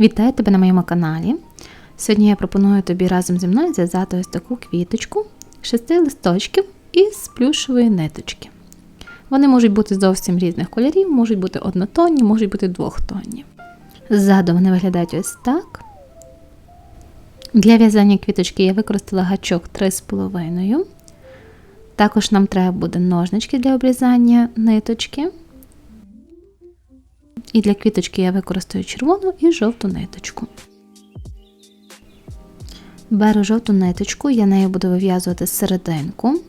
Вітаю тебе на моєму каналі. Сьогодні я пропоную тобі разом зі мною зв'язати ось таку квіточку шести листочків із плюшової ниточки. Вони можуть бути зовсім різних кольорів, можуть бути однотонні, можуть бути двохтонні. Ззаду вони виглядають ось так. Для в'язання квіточки я використала гачок 3,5. Також нам треба буде ножнички для обрізання ниточки. І для квіточки я використаю червону і жовту ниточку. Беру жовту ниточку, я нею буду вив'язувати серединку.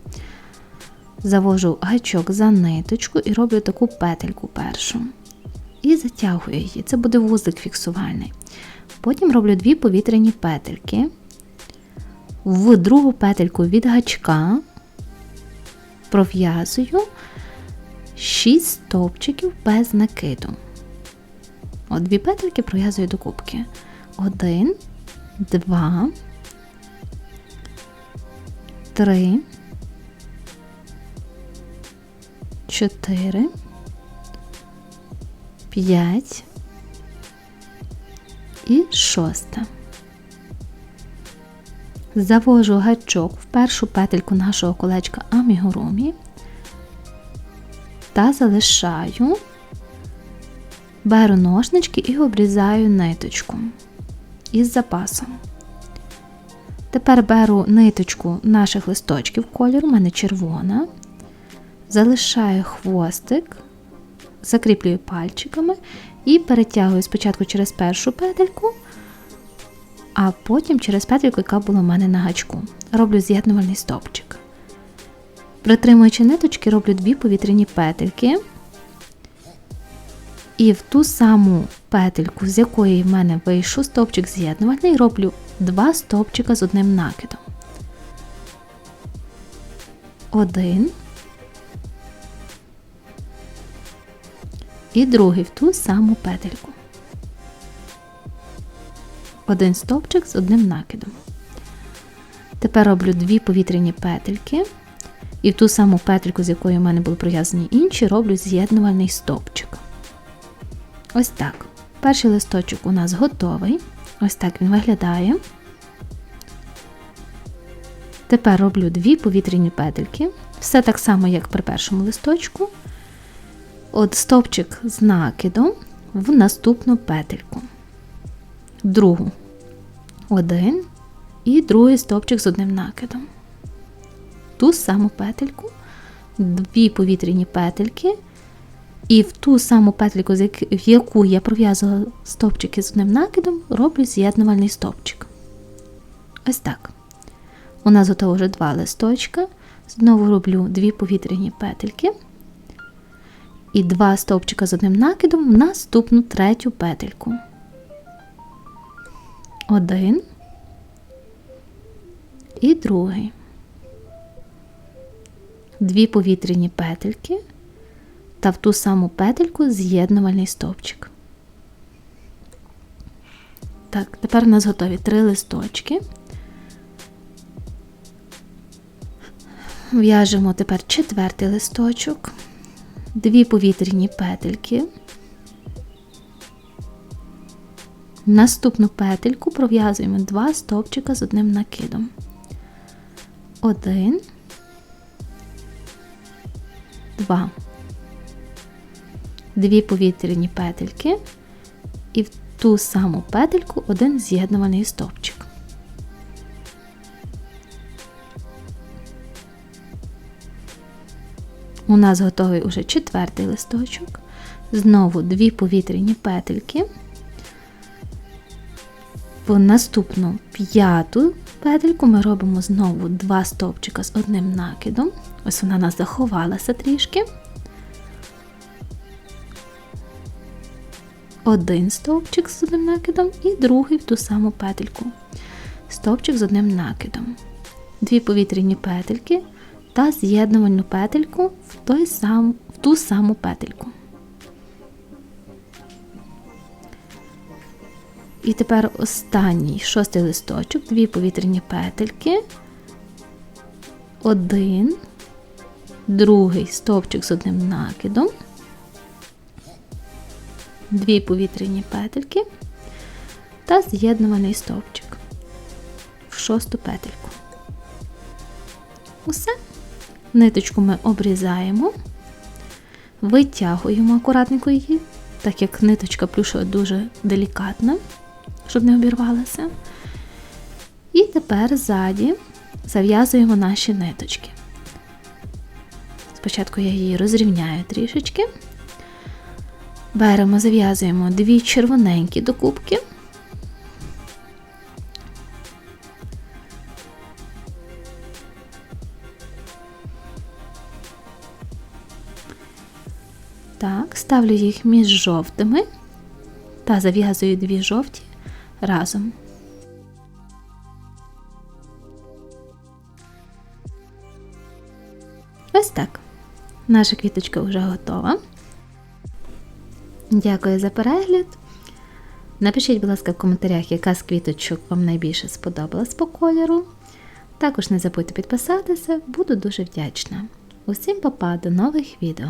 Завожу гачок за ниточку і роблю таку петельку першу. І затягую її. Це буде вузик фіксувальний. Потім роблю дві повітряні петельки. В другу петельку від гачка пров'язую 6 стовпчиків без накиду. От дві петельки пров'язую до кубки. Один, два, три, чотири, п'ять і шоста. Завожу гачок в першу петельку нашого колечка амігурумі та залишаю Беру ножнички і обрізаю ниточку із запасом. Тепер беру ниточку наших листочків кольору, у мене червона, залишаю хвостик, закріплюю пальчиками і перетягую спочатку через першу петельку, а потім через петельку, яка була у мене на гачку. Роблю з'єднувальний стовпчик. Притримуючи ниточки, роблю дві повітряні петельки. І в ту саму петельку, з якої в мене вийшов стовпчик з'єднувальний, роблю два стовпчика з одним накидом. Один. І другий в ту саму петельку. Один стовпчик з одним накидом. Тепер роблю дві повітряні петельки. І в ту саму петельку, з якої в мене були пров'язані інші, роблю з'єднувальний стовпчик. Ось так. Перший листочок у нас готовий. Ось так він виглядає. Тепер роблю дві повітряні петельки. Все так само, як при першому листочку. От стовпчик з накидом в наступну петельку. Другу один і другий стовпчик з одним накидом. Ту саму петельку, дві повітряні петельки. І в ту саму петліку, в яку я пров'язувала стовпчики з одним накидом, роблю з'єднувальний стовпчик. Ось так. У нас готово вже два листочка. Знову роблю дві повітряні петельки. І два стовпчика з одним накидом в наступну третю петельку. Один і другий. Дві повітряні петельки та в ту саму петельку з'єднувальний стовпчик. Так, тепер у нас готові три листочки. В'яжемо тепер четвертий листочок, дві повітряні петельки. Наступну петельку пров'язуємо два стовпчика з одним накидом. Один, два дві повітряні петельки і в ту саму петельку один з'єднуваний стовпчик. У нас готовий уже четвертий листочок. Знову дві повітряні петельки. В наступну п'яту петельку ми робимо знову два стовпчика з одним накидом. Ось вона нас заховалася трішки. Один стовпчик з одним накидом і другий в ту саму петельку. Стовпчик з одним накидом. Дві повітряні петельки та з'єднувальну петельку в, той сам, в ту саму петельку. І тепер останній шостий листочок, дві повітряні петельки, один, другий стовпчик з одним накидом дві повітряні петельки, та з'єднуваний стовпчик в шосту петельку. Усе. Ниточку ми обрізаємо, витягуємо акуратненько її, так як ниточка плюшева дуже делікатна, щоб не обірвалася. І тепер ззаді зав'язуємо наші ниточки. Спочатку я її розрівняю трішечки. Беремо, зав'язуємо дві червоненькі докупки. Так, ставлю їх між жовтими та зав'язую дві жовті разом. Ось так. Наша квіточка вже готова. Дякую за перегляд. Напишіть, будь ласка, в коментарях, яка з квіточок вам найбільше сподобалась по кольору. Також не забудьте підписатися, буду дуже вдячна. Усім па-па, до нових відео!